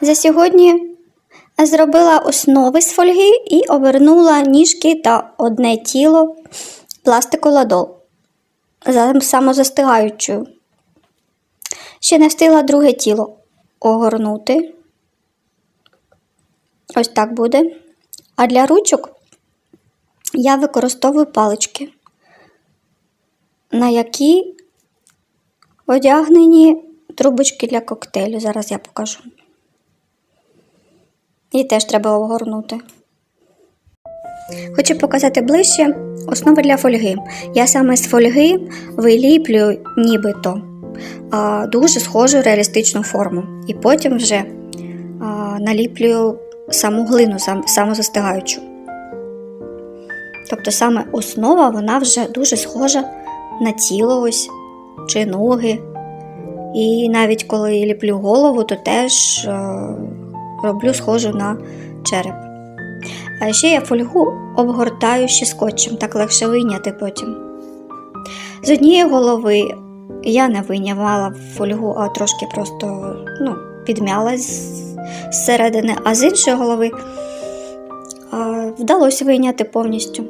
За сьогодні зробила основи з фольги і обернула ніжки та одне тіло пластиколадол за самозастигаючою. Ще не встигла друге тіло огорнути. Ось так буде. А для ручок я використовую палички, на які одягнені трубочки для коктейлю. Зараз я покажу. І теж треба огорнути. Хочу показати ближче основи для фольги. Я саме з фольги виліплюю нібито а, дуже схожу реалістичну форму. І потім вже а, наліплюю саму глину, сам, самозастигаючу. Тобто саме основа вона вже дуже схожа на тіло ось чи ноги. І навіть коли ліплю голову, то теж е, роблю схожу на череп. А ще я фольгу обгортаю ще скотчем, так легше вийняти потім. З однієї голови я не винявала фольгу, а трошки просто ну, підмяла зсередини, а з іншої голови а, вдалося вийняти повністю.